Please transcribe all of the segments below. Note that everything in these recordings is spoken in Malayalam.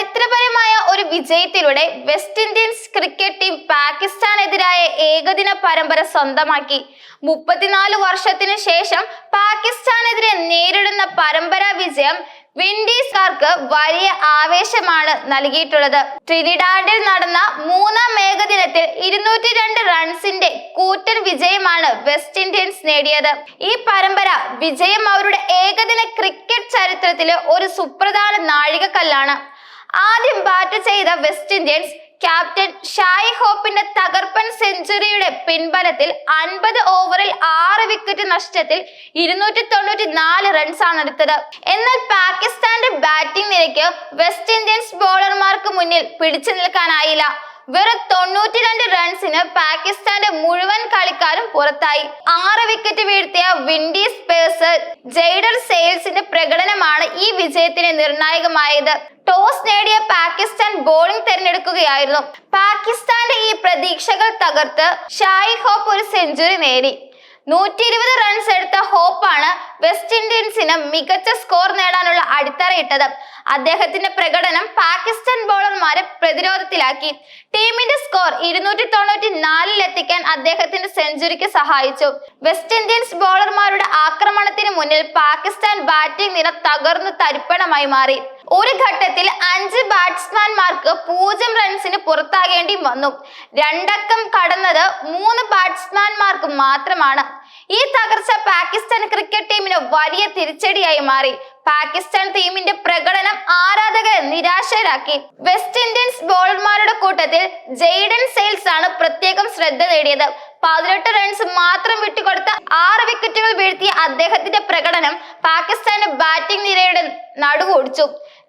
ചരിത്രപരമായ ഒരു വിജയത്തിലൂടെ വെസ്റ്റ് ഇൻഡീസ് ക്രിക്കറ്റ് ടീം പാകിസ്ഥാനെതിരായ ഏകദിന പരമ്പര സ്വന്തമാക്കി. മുപ്പത്തിനാല് വർഷത്തിനു ശേഷം പാകിസ്ഥാനെതിരെ നേരിടുന്ന പരമ്പര വിജയം വിൻഡീസുകാർക്ക് വലിയ ആവേശമാണ് നൽകിയിട്ടുള്ളത്. ട്രിനിഡാഡിൽ നടന്ന മൂന്നാം ഏകദിനത്തിൽ ഇരുന്നൂറ്റി രണ്ട് റൺസിന്റെ കൂറ്റൻ വിജയമാണ് വെസ്റ്റ് ഇൻഡീസ് നേടിയത്. ഈ പരമ്പര വിജയം അവരുടെ ഏകദിന ക്രിക്കറ്റ് ചരിത്രത്തിലെ ഒരു സുപ്രധാന നാഴികക്കല്ലാണ്. ആദ്യം ബാറ്റ് ചെയ്ത വെസ്റ്റ് ഇന്ത്യൻസ് ക്യാപ്റ്റൻ ഷായ് ഹോപ്പിന്റെ തകർപ്പൻ സെഞ്ചുറിയുടെ പിൻബലത്തിൽ അൻപത് ഓവറിൽ ആറ് വിക്കറ്റ് നഷ്ടത്തിൽ ഇരുന്നൂറ്റി തൊണ്ണൂറ്റി നാല് റൺസാണ് എടുത്തത്. എന്നാൽ പാകിസ്ഥാന്റെ ബാറ്റിംഗ് നിരക്ക് വെസ്റ്റ് ഇന്ത്യൻസ് ബോളർമാർക്ക് മുന്നിൽ പിടിച്ചു നിൽക്കാനായില്ല. വെറും തൊണ്ണൂറ്റി രണ്ട് റൺസിന് പാകിസ്ഥാന്റെ മുഴുവൻ കളിക്കാരും പുറത്തായി. ആറ് വിക്കറ്റ് വീഴ്ത്തിയ വിൻഡീസ് പേസർ ജെയ്ഡർ സെയിൽസിന്റെ പ്രകടനമാണ് ഈ വിജയത്തിന് നിർണായകമായത്. ടോസ് നേടിയ പാകിസ്ഥാൻ ബോളിംഗ് തിരഞ്ഞെടുക്കുകയായിരുന്നു. പാകിസ്ഥാന്റെ ഈ പ്രതീക്ഷകൾ തകർത്ത് ഷായി ഹോപ്പ് ഒരു സെഞ്ചുറി നേടി. നൂറ്റി ഇരുപത് റൺസ് എടുത്ത ഹോപ്പാണ് വെസ്റ്റ് ഇൻഡീൻസിന് മികച്ച സ്കോർ നേടാനുള്ള അടിത്തറയിട്ടത് അദ്ദേഹത്തിന്റെ പ്രകടനം പാകിസ്ഥാൻ ബോളർമാരെ പ്രതിരോധത്തിലാക്കി. ടീമിന്റെ സ്കോർ ഇരുന്നൂറ്റി തൊണ്ണൂറ്റി നാലിലെത്തിക്കാൻ അദ്ദേഹത്തിന്റെ സെഞ്ചുറിക്ക് സഹായിച്ചു. വെസ്റ്റ് ഇൻഡീൻസ് ബോളർമാരുടെ ആക്രമണത്തിന് മുന്നിൽ പാകിസ്ഥാൻ ബാറ്റിംഗ് നില തകർന്നു തരിപ്പണമായി മാറി. ഒരു ഘട്ടത്തിൽ അഞ്ച് ബാറ്റ്സ്മാൻമാർക്ക് പൂജ്യം റൺസിന് പുറത്താകേണ്ടി വന്നു. രണ്ടക്കം കടന്നത് മൂന്ന് ബാറ്റ്സ്മാൻമാർക്ക് മാത്രമാണ്. ഈ തകർച്ച പാകിസ്ഥാൻ ക്രിക്കറ്റ് ടീമിന് വലിയ തിരിച്ചടിയായി മാറി. പാകിസ്ഥാൻ ടീമിന്റെ പ്രകടനം ആരാധകരെ നിരാശരാക്കി. വെസ്റ്റ് ഇൻഡീൻസ് ബോളർമാരുടെ കൂട്ടത്തിൽ ജെയ്ഡൻ സെയിൽസ് ആണ് പ്രത്യേകം ശ്രദ്ധ നേടിയത്. പതിനെട്ട് റൺസ് മാത്രം വിട്ടുകൊടുത്ത ആറ് വിക്കറ്റുകൾ വീഴ്ത്തിയ അദ്ദേഹത്തിന്റെ പ്രകടനം പാകിസ്ഥാന്റെ ബാറ്റിംഗ് നിരയുടെ നടുവൊടിച്ചു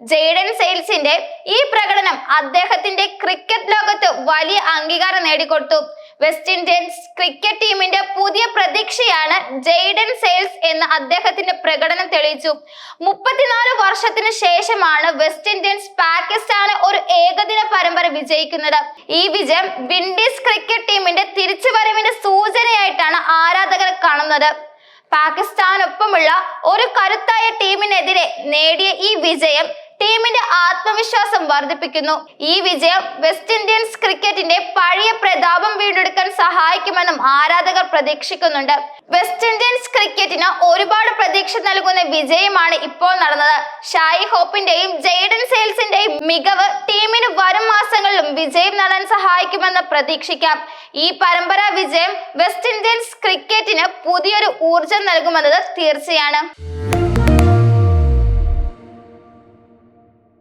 ജെയ്ഡൻ സെയിൽസിന്റെ ഈ പ്രകടനം അദ്ദേഹത്തിന്റെ ക്രിക്കറ്റ് ലോകത്ത് വലിയ അംഗീകാരം നേടിക്കൊടുത്തു. വെസ്റ്റ് ഇൻഡീസ് ക്രിക്കറ്റ് ടീമിന്റെ പുതിയ പ്രതീക്ഷയാണ് ജെയ്ഡൻ സെയിൽസ് എന്ന് അദ്ദേഹത്തിന്റെ പ്രകടനം തെളിയിച്ചു. മുപ്പത്തിനാല് വർഷത്തിന് ശേഷമാണ് വെസ്റ്റ് ഇൻഡീസ് പാകിസ്ഥാന് ഒരു ഏകദിന പരമ്പര വിജയിക്കുന്നത്. ഈ വിജയം വിൻഡീസ് ക്രിക്കറ്റ് ടീമിന്റെ തിരിച്ചുവരവിന്റെ സൂചനയായിട്ടാണ് ആരാധകർ കാണുന്നത്. പാകിസ്ഥാനൊപ്പമുള്ള ഒരു കരുത്തായ ടീമിനെതിരെ നേടിയ ഈ വിജയം ടീമിന്റെ ആത്മവിശ്വാസം വർദ്ധിപ്പിക്കുന്നു. ഈ വിജയം വെസ്റ്റ് ഇന്ത്യൻസ് ക്രിക്കറ്റിന്റെ പഴയ പ്രതാപം വീണ്ടെടുക്കാൻ സഹായിക്കുമെന്നും ആരാധകർ പ്രതീക്ഷിക്കുന്നുണ്ട്. വെസ്റ്റ് ഇന്ത്യൻസ് ക്രിക്കറ്റിന് ഒരുപാട് പ്രതീക്ഷ നൽകുന്ന വിജയമാണ് ഇപ്പോൾ നടന്നത്. ഷായി ഹോപ്പിന്റെയും ജെയ്ഡൻ സെയിൽസിന്റെയും മികവ് ടീമിന് വരും മാസങ്ങളിലും വിജയം നേടാൻ സഹായിക്കുമെന്ന് പ്രതീക്ഷിക്കാം. ഈ പരമ്പര വിജയം വെസ്റ്റ് ഇന്ത്യൻസ് ക്രിക്കറ്റിന് പുതിയൊരു ഊർജം നൽകുമെന്നത് തീർച്ചയാണ്.